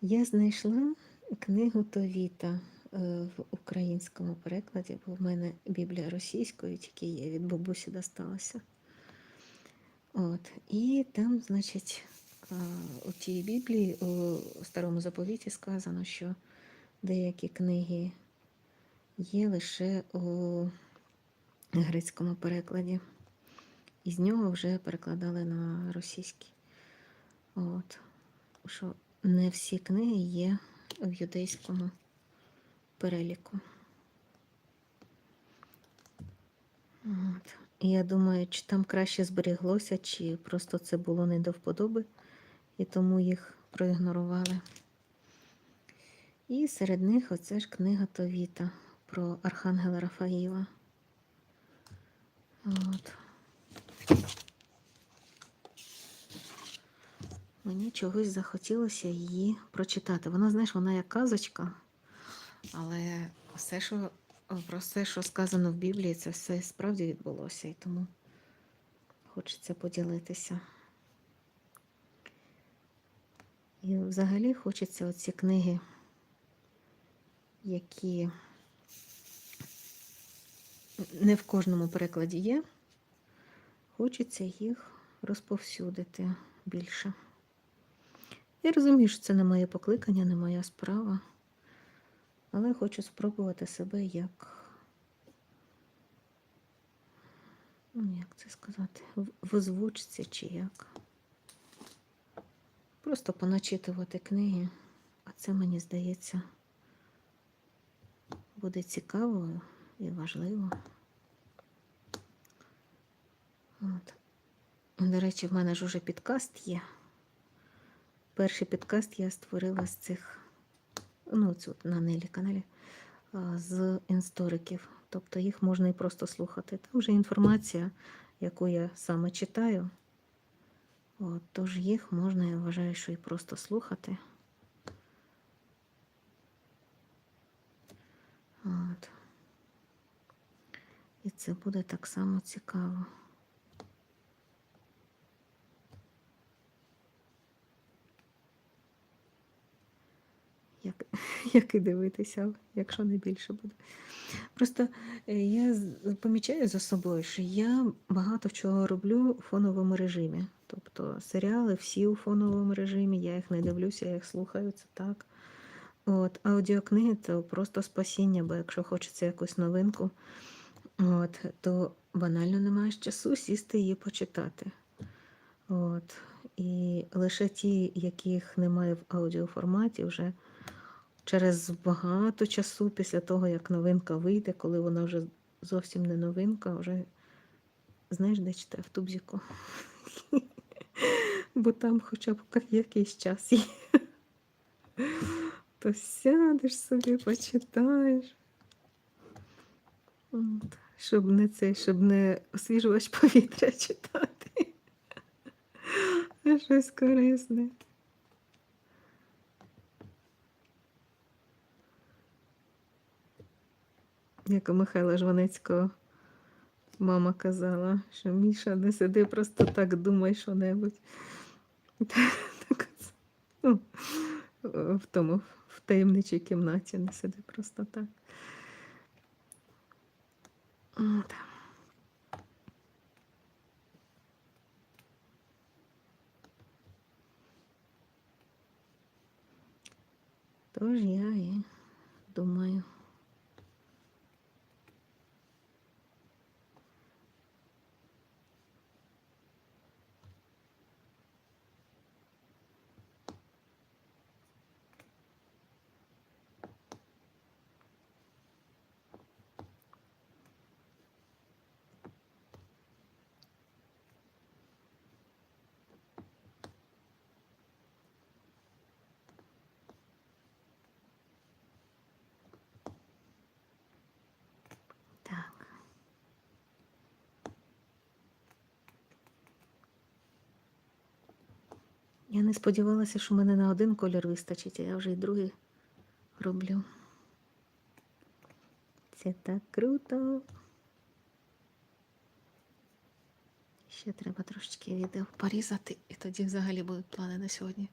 Я знайшла книгу Товіта е, в українському перекладі, бо в мене Біблія російською тільки є, від бабусі досталася. От. І там, значить, е, у тій Біблії, у старому заповіті сказано, що деякі книги є лише у грецькому перекладі. І з нього вже перекладали на російський. От. Що не всі книги є в юдейському переліку. От. І я думаю, чи там краще зберіглося, чи просто це було не до вподоби, і тому їх проігнорували. І серед них оце ж книга Товіта про Архангела Рафаїла. От. Мені чогось захотілося її прочитати. Вона, знаєш, вона як казочка, але все, що, про все, що сказано в Біблії, це все справді відбулося, і тому хочеться поділитися. І взагалі хочеться оці книги, які не в кожному перекладі є, хочеться їх розповсюдити більше. Я розумію, що це не моє покликання, не моя справа, але хочу спробувати себе як, ну, як це сказати, в озвучці чи як. Просто поначитувати книги, а це, мені здається, буде цікаво і важливо. От. До речі, в мене ж уже підкаст є. Перший підкаст я створила з цих, ну, тут на Нелі каналі, з істориків. Тобто їх можна і просто слухати. Там вже інформація, яку я саме читаю. От, тож їх можна, я вважаю, що і просто слухати. От. І це буде так само цікаво. як, і дивитися, якщо не більше буде. Просто е, я помічаю за собою, що я багато чого роблю у фоновому режимі. Тобто серіали всі у фоновому режимі, я їх не дивлюся, я їх слухаю, це так. От, аудіокниги це просто спасіння, бо якщо хочеться якусь новинку, от, то банально не маєш часу сісти її почитати. От. І лише ті, яких немає в аудіоформаті, вже через багато часу після того, як новинка вийде, коли вона вже зовсім не новинка, вже знаєш, де читає в тубзіку. Бо там хоча б якийсь час є. То сядеш собі, почитаєш. От. Щоб не цей, щоб не освіжувач повітря читати. Щось корисне. Як у Михайла Жванецького мама казала, що Міша, не сиди, просто так думай що-небудь. Ну, в тому, в таємничій кімнаті не сиди просто так. Тож я і думаю. Так. Я не сподівалася, що мене на один колір вистачить, а я вже й другий роблю. Це так круто. Ще треба трошечки відео порізати, і тоді взагалі будуть плани на сьогодні.